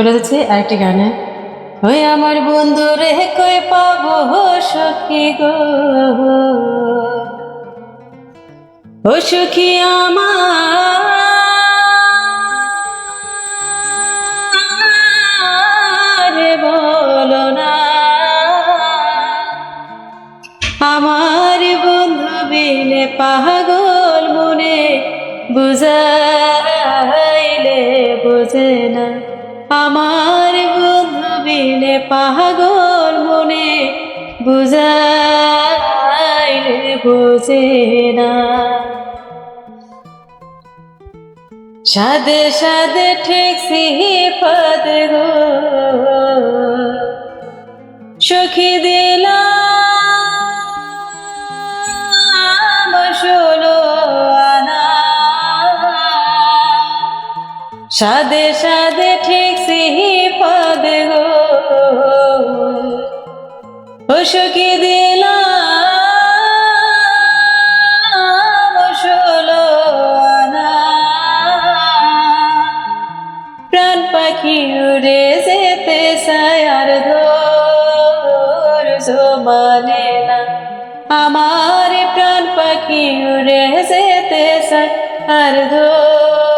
চলে যাচ্ছি আরেকটি গানে। ওই আমার বন্ধু রে, কই পাবো সখী গো? ও সখী আমার বলো আমার বন্ধু বিনে পাগল মনে বুঝাইলে বোঝে না। আমার বন্ধু বিনে পাগল মনে বুঝাইলে বোঝে না। সাদে সাদে ঠেকছি পদ গো। সখী দিলাম সাদে সাদে ঠেকছি পদ গো। ও সখী দিলাম প্রাণ পাখি উড়ে যেতে চায় আর ধৈর্য মানে না। আমার প্রাণ পাখি উড়ে যেতে চায় আর ধৈর্য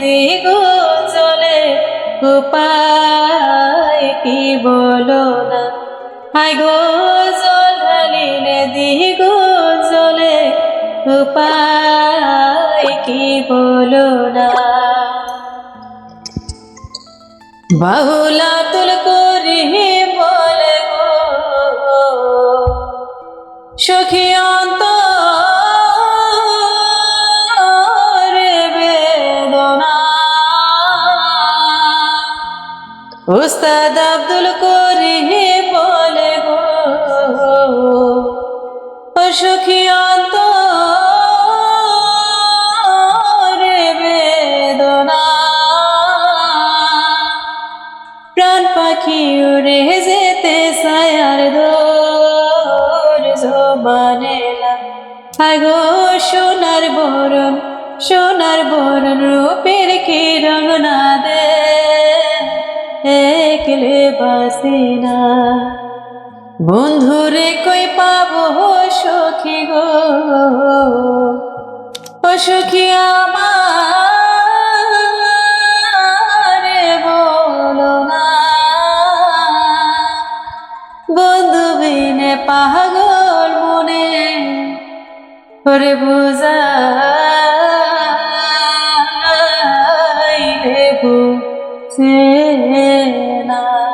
দিগো জলে উপায় কি বলো না? হাই গো জল ঢালিলে দিগো জলে উপায় কি বলো না? বাহুলা তুল করি বলে গো, সখী অন্তরে উস্তাদ আব্দুল করি বলে গো সখী বেদনা। প্রাণ পাখি উড়ে যেতে সায়ার দোর জমানে আগো, সোনার বরণ সোনার বরণ রূপের কি রঙ না দে। একলে বাসি না। বন্ধুরে কই পাবো সখী গো? ও সখী আমার বলো না। বন্ধু বিনে পাগল মনে করে বুঝাই না।